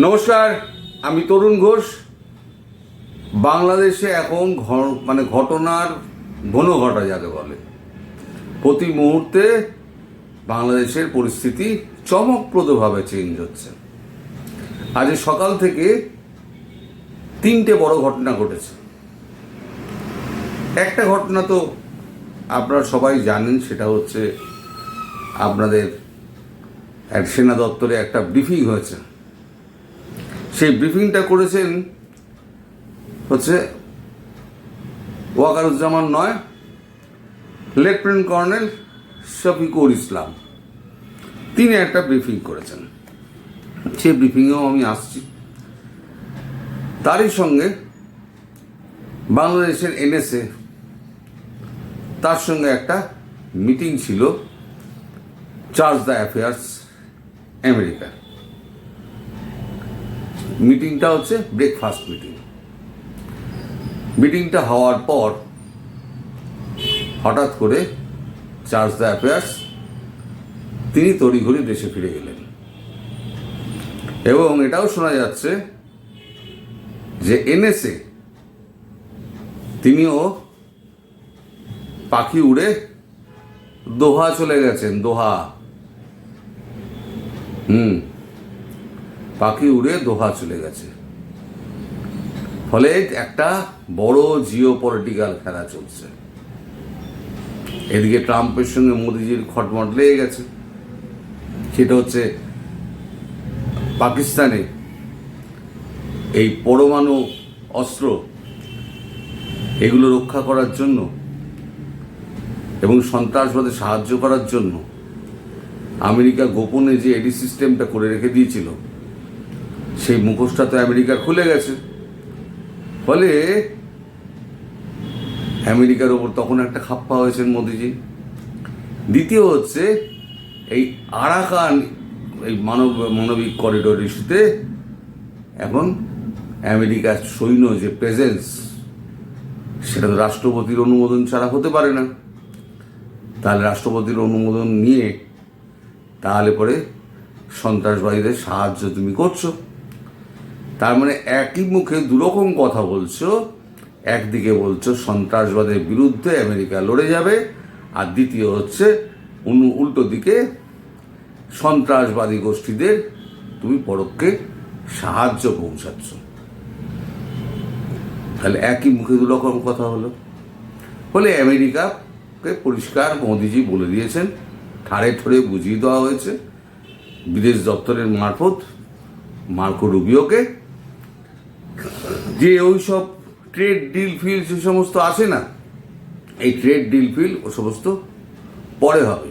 নমস্কার, আমি তরুণ ঘোষ। বাংলাদেশে এখন মানে ঘটনার ঘন ঘটা যাকে বলে। প্রতি মুহূর্তে বাংলাদেশের পরিস্থিতি চমকপ্রদভাবে চেঞ্জ হচ্ছে। আজ সকাল থেকে তিনটে বড় ঘটনা ঘটেছে। একটা ঘটনা তো আপনারা সবাই জানেন, সেটা হচ্ছে আপনাদের এক সেনা দপ্তরে একটা ব্রিফিং হয়েছে। সেই ব্রিফিংটা করেছেন হচ্ছে ওয়াকারুজ্জামান নয়, লেফটেন্যান্ট কর্নেল শফিকুর ইসলাম। তিনি একটা ব্রিফিং করেছেন। সেই ব্রিফিংয়েও আমি আসছি। তারই সঙ্গে বাংলাদেশের এনএসএ, তার সঙ্গে একটা মিটিং ছিল, চার্জ দ্য অ্যাফেয়ার্স আমেরিকা মিটিংটা হচ্ছে ব্রেকফাস্ট মিটিং মিটিংটা হওয়ার পর হঠাৎ করে চার্জ দ্য অ্যাফেয়ার্স তিনি তড়িঘড়ি দেশে ফিরে গেলেন। এবং এটাও শোনা যাচ্ছে যে এনএসএ তিনিও পাখি উড়ে দোহা চলে গেছেন, দোহা। হুম। পাখি উড়ে দোহা চলে গেছে। ফলে একটা বড় জিও পলিটিক্যাল খেলা চলছে। এদিকে ট্রাম্পের সঙ্গে মোদিজির খটমট লেগে গেছে। সেটা হচ্ছে পাকিস্তানে এই পরমাণু অস্ত্র এগুলো রক্ষা করার জন্য এবং সন্ত্রাসবাদে সাহায্য করার জন্য আমেরিকা গোপনে যে এডি সিস্টেমটা করে রেখে দিয়েছিল সেই মুখোশটা তো আমেরিকার খুলে গেছে। ফলে আমেরিকার ওপর তখন একটা খাপ্পা হয়েছেন মোদিজি। দ্বিতীয় হচ্ছে, এই আরাকান, এই মানব, মানবিক করিডোর ইস্যুতে এখন আমেরিকার সৈন্য যে প্রেজেন্স সেটা তো রাষ্ট্রপতির অনুমোদন ছাড়া হতে পারে না। তাহলে রাষ্ট্রপতির অনুমোদন নিয়ে তাহলে পরে সন্ত্রাসবাদীদের সাহায্য তুমি করছ। তার মানে একই মুখে দুরকম কথা বলছো। একদিকে বলছো সন্ত্রাসবাদের বিরুদ্ধে আমেরিকা লড়ে যাবে, আর দ্বিতীয় হচ্ছে উল্টো দিকে সন্ত্রাসবাদী গোষ্ঠীদের তুমি পরোক্ষে সাহায্য পৌঁছাচ্ছ। তাহলে একই মুখে দুরকম কথা হলো। ফলে আমেরিকাকে পরিষ্কার মোদিজি বলে দিয়েছেন ঠাড়ে ঠোড়ে বুঝিয়ে দেওয়া হয়েছে। বিদেশ দপ্তরের মারফত মার্কো রুবিওকে যে ওই সব ট্রেড ডিল ফিল যে সমস্ত আছে না, এই ট্রেড ডিল ফিল ও সমস্ত পরে হবে।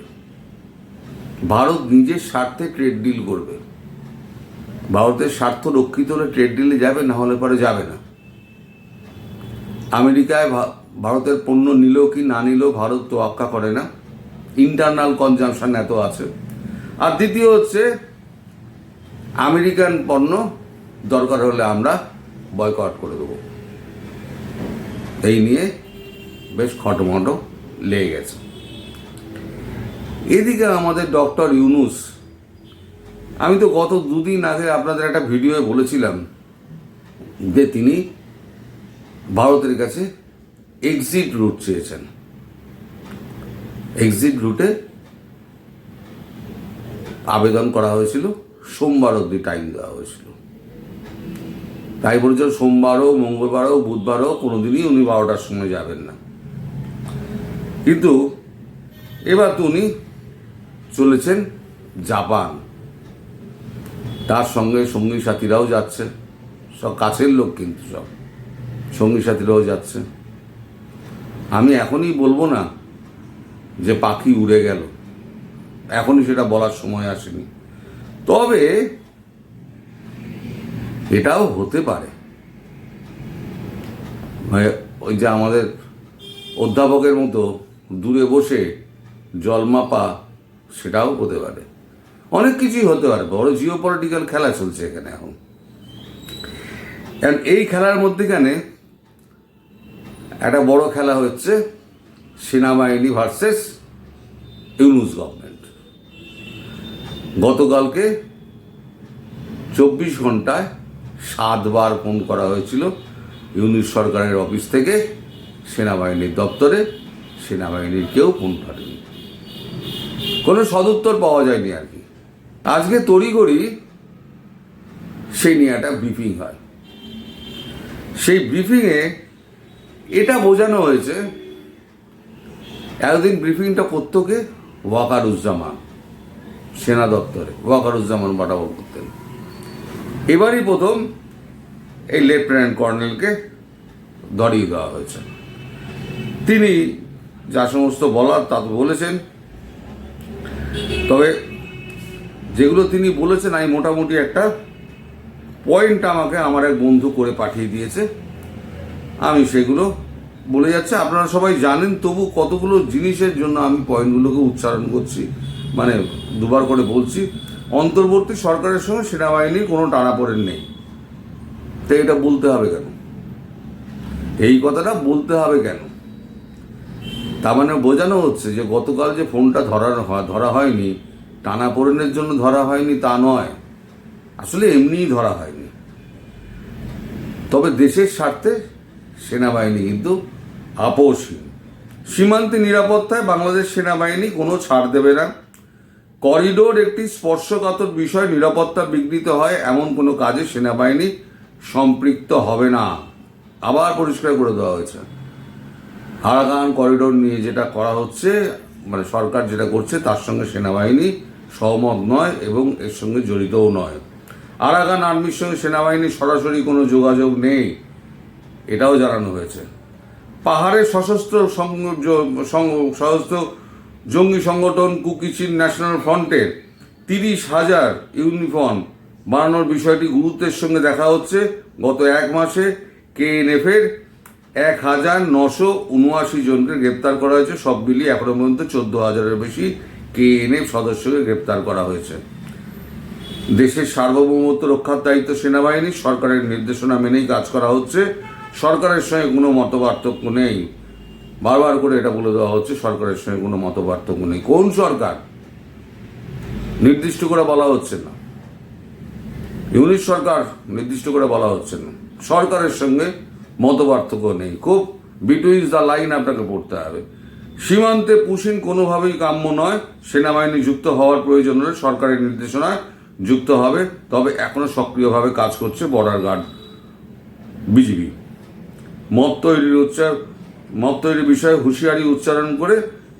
ভারত নিজের স্বার্থে ট্রেড ডিল করবে। ভারতের স্বার্থ রক্ষিত হলে ট্রেড ডিলে যাবে, না হলে পরে যাবে না। আমেরিকায় ভারতের পণ্য নিলেও কি না নিলেও ভারত তো আক্কা করে না। ইন্টারনাল কনজামশন এত আছে। আর দ্বিতীয় হচ্ছে, আমেরিকান পণ্য দরকার হলে আমরা বয়কট করে দেবো। এই নিয়ে বেশ খটোমটো লেগে গেছে। এদিকে আমাদের ডক্টর ইউনুস, আমি তো গত দুদিন আগে আপনাদের একটা ভিডিওয়ে বলেছিলাম যে তিনি ভারতের কাছে এক্সিট রুট চেয়েছেন। এক্সিট রুটে আবেদন করা হয়েছিল, সোমবার অবধি টাইম দেওয়া হয়েছিল। তাই বলেছিল সোমবারও, মঙ্গলবারও, বুধবারও, কোনোদিনই উনি বারোটার সময় যাবেন না। কিন্তু এবার তো উনি চলেছেন জাপান। তার সঙ্গে সঙ্গী সাথীরাও যাচ্ছে, সব কাছের লোক কিন্তু সব। সঙ্গী সাথীরাও যাচ্ছে। আমি এখনই বলব না যে পাখি উড়ে গেল। এখনই সেটা বলার সময় আসেনি। তবে এটাও হতে পারে। মানে ওই যে আমাদের অধ্যাপকের মতো দূরে বসে জল মাপা, সেটাও হতে পারে। অনেক কিছুই হতে পারে। বড় জিও পলিটিক্যাল খেলা চলছে এখানে এখন। এই খেলার মধ্যেখানে একটা বড় খেলা হচ্ছে সেনাবাহিনী ভার্সেস ইউনুস গভর্নমেন্ট গতকালকে চব্বিশ ঘন্টায় সাতবার ফোন করা হয়েছিল ইউনিট সরকারের অফিস থেকে সেনাবাহিনীর দপ্তরে, সেনাবাহিনীর কেউ ফোন ধরেনি কোনো সদুত্তর পাওয়া যায়নি আর কি। আজকে তড়িঘড়ি সেই নিয়ে একটা ব্রিফিং হয়। সেই ব্রিফিংয়ে এটা বোঝানো হয়েছে একদিন ব্রিফিংটা প্রত্যেকে ওয়াকারুজ্জামান, সেনা দপ্তরে। ওয়াকারুজ্জামান বাটাবো করতেন। এবারই প্রথম এই লেফটেন্যান্ট কর্নেলকে ধরিয়ে দেওয়া হয়েছে। তিনি যা সমস্ত বলার তা তো বলেছেন। তবে যেগুলো তিনি বলেছেন, আমি মোটামুটি একটা পয়েন্ট আমাকে আমার এক বন্ধু করে পাঠিয়ে দিয়েছে। আমি সেগুলো বলে যাচ্ছে। আপনারা সবাই জানেন, তবু কতগুলো জিনিসের জন্য আমি পয়েন্টগুলোকে উচ্চারণ করছি মানে দুবার করে বলছি অন্তর্বর্তী সরকারের সঙ্গে সেনাবাহিনীর কোনো টানাপোড়েন নেই। তো এটা বলতে হবে কেন? এই কথাটা বলতে হবে কেন? তার মানে বোঝানো হচ্ছে যে গতকাল যে ফোনটা ধরানো ধরা হয়নি টানাপোড়েনের জন্য ধরা হয়নি তা নয়। আসলে এমনিই ধরা হয়নি। তবে দেশের স্বার্থে সেনাবাহিনী কিন্তু আপোষহীন। সীমান্তে নিরাপত্তায় বাংলাদেশ সেনাবাহিনী কোনো ছাড় দেবে না। করিডোর একটি স্পর্শকাতর বিষয়, নিরাপত্তা বিঘ্নিত হয়, এমন কোনো কাজে সেনাবাহিনী সম্পৃক্ত হবে না। আবার পরিষ্কার করে দেওয়া হয়েছে। আরাকান করিডোর নিয়ে যেটা করা হচ্ছে মানে সরকার যেটা করছে, তার সঙ্গে সেনাবাহিনী সহমত নয় এবং এর সঙ্গে জড়িতও নয়। আরাকান আর্মির সঙ্গে সেনাবাহিনীর সরাসরি কোনো যোগাযোগ নেই, এটাও জানানো হয়েছে। পাহাড়ে সশস্ত্র সশস্ত্র জঙ্গি সংগঠন কুকিচিন ন্যাশনাল ফ্রন্টের তিরিশ হাজার ইউনিফর্ম বানানোর বিষয়টি গুরুত্বের সঙ্গে দেখা হচ্ছে। গত এক মাসে কেএনএফ এর এক হাজার নশো উনআশি জনকে গ্রেপ্তার করা হয়েছে। সব মিলিয়ে এখনও পর্যন্ত চোদ্দ হাজারের বেশি কেএনএফ সদস্যকে গ্রেপ্তার করা হয়েছে। দেশের সার্বভৌমত্ব রক্ষার দায়িত্ব সেনাবাহিনী সরকারের নির্দেশনা মেনেই কাজ করা হচ্ছে। সরকারের সঙ্গে কোনো মতপার্থক্য নেই। বারবার করে এটা বলে দেওয়া হচ্ছে, সরকারের সঙ্গে কোনো মতপার্থক্য নেই। কোন সরকার? নির্দিষ্ট করে বলা হচ্ছে না। ইউনিট সরকার নির্দিষ্ট করে বলা হচ্ছে না। সরকারের সঙ্গে মতপার্থক্য নেই। খুব বিটুইজ দ্য লাইন আপনাকে পড়তে হবে। সীমান্তে পুশিন কোনোভাবেই কাম্য নয়। সেনাবাহিনী যুক্ত হওয়ার প্রয়োজন হলে সরকারের নির্দেশনায় যুক্ত হবে। তবে এখনও সক্রিয়ভাবে কাজ করছে বর্ডার গার্ড বিজিবি। মত তৈরির উচ্চার মত তৈরির বিষয়ে হুঁশিয়ারি উচ্চারণ করে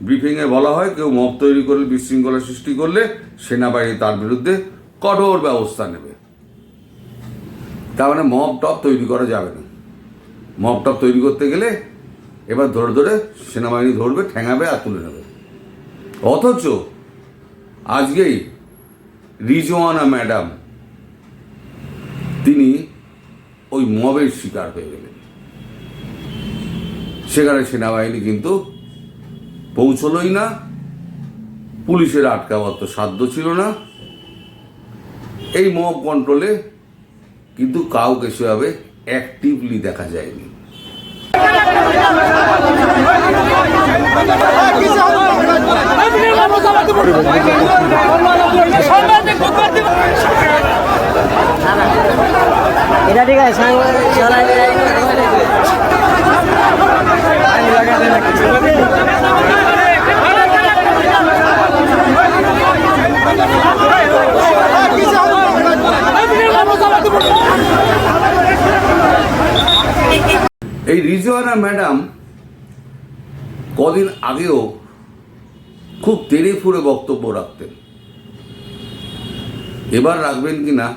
ব্রিফিংয়ে বলা হয়, কেউ মত তৈরি করলে বিশৃঙ্খলা সৃষ্টি করলে সেনাবাহিনী তার বিরুদ্ধে কঠোর ব্যবস্থা নেবে। তার মানে মব টপ তৈরি করা যাবে না। মব টপ তৈরি করতে গেলে এবার ধরে ধরে সেনাবাহিনী ধরবে, ঠেঙাবে আর তুলে নেবে। অথচ আজকেই রিজওয়ানা ম্যাডাম, তিনি ওই মবের শিকার হয়ে গেলেন। সেখানে সেনাবাহিনী কিন্তু পৌঁছলই না। পুলিশের আটকাবার তো সাধ্য ছিল না। এই মব কন্ট্রোলে কিন্তু কাউকে সেভাবে অ্যাক্টিভলি দেখা যায়নি। এটা ঠিক আছে এই রিজওয়ানা ম্যাডাম কদিন আগেও খুব তেড়ে ফুড়ে বক্তব্য রাখতেন। এবার রাখবেন কি না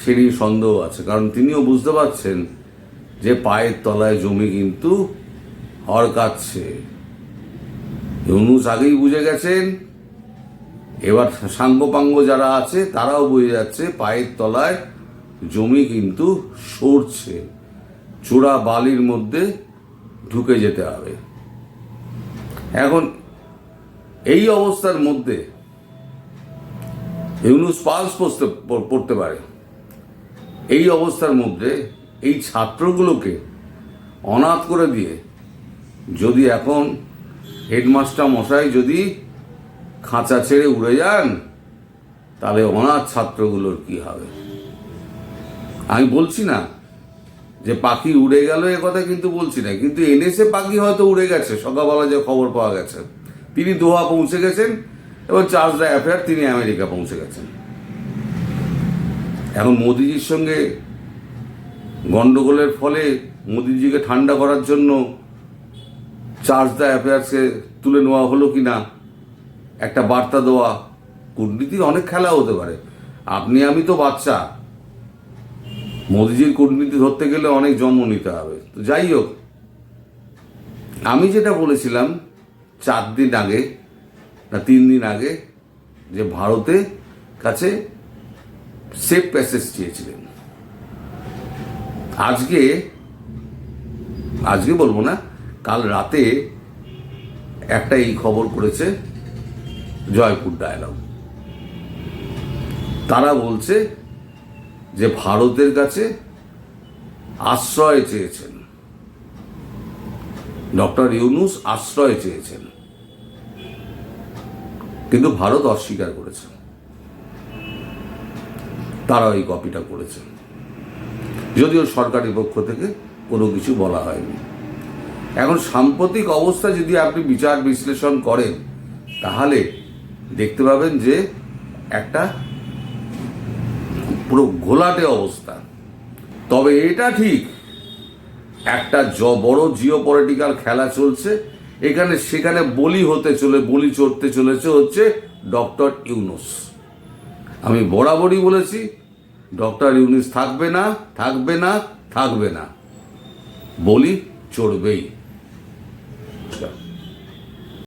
সে নিয়ে সন্দেহ আছে, কারণ তিনিও বুঝতে পারছেন যে পায়ের তলায় জমি কিন্তু হরকাচ্ছে ইউনুস আগেই বুঝে গেছেন, এবার সাঙ্গপাঙ্গ যারা আছে, তারাও বুঝে যাচ্ছে, পায়ের তলায় জমি কিন্তু সরছে। চূড়া বালির মধ্যে ঢুকে যেতে হবে। এখন এই অবস্থার মধ্যে ইউনুস পালস পড়তে পড়তে পারে। এই অবস্থার মধ্যে এই ছাত্রগুলোকে অনাথ করে দিয়ে যদি এখন হেডমাস্টার মশাই যদি খাঁচা ছেড়ে উড়ে যান, তাহলে অনাথ ছাত্রগুলোর কি হবে? আমি বলছি না যে পাখি উড়ে গেল, এ কথা কিন্তু বলছি না। কিন্তু এনেছে পাখি হয়তো উড়ে গেছে, সকালবেলা যে খবর পাওয়া গেছে। তিনি দোহা পৌঁছে গেছেন, এবং চার্লস দ্য অ্যাফেয়ার তিনি আমেরিকা পৌঁছে গেছেন। এখন মোদিজির সঙ্গে গন্ডগোলের ফলে মোদিজিকে ঠান্ডা করার জন্য চার্জ দ্য অ্যাফেয়ার্সকে তুলে নেওয়া হলো কি না একটা বার্তা দেওয়া, কূটনীতির অনেক খেলা হতে পারে। আপনি, আমি তো বাচ্চা। মোদিজির কূটনীতি ধরতে গেলে অনেক জন্ম নিতে হবে। তো যাই হোক, আমি যেটা বলেছিলাম চার দিন আগে, না তিন দিন আগে, যে ভারতে কাছে সেফ প্যাসেজ চেয়েছিলেন। আজকে আজকে বলব না কাল রাতে একটা এই খবর করেছে জয়পুর ডায়লগ। তারা বলছে যে ভারতের কাছে আশ্রয় চেয়েছেন। ডক্টর ইউনুস আশ্রয় চেয়েছেন। কিন্তু ভারত অস্বীকার করেছে। তারা এই কপিটা করেছে। যদিও সরকারি পক্ষ থেকে কোনো কিছু বলা হয়নি। এখন সাম্প্রতিক অবস্থা যদি আপনি বিচার বিশ্লেষণ করেন, তাহলে দেখতে পাবেন যে একটা পুরো ঘোলাটে অবস্থা। তবে এটা ঠিক, একটা জ বড় জিও পলিটিক্যাল খেলা চলছে, এখানে সেখানে বলি হতে চলে, বলি চড়তে চলেছে হচ্ছে ডক্টর ইউনুস। আমি বরাবরই বলেছি, ডক্টর ইউনুস থাকবে না থাকবে না থাকবে না। বলি চড়বেই। Yeah.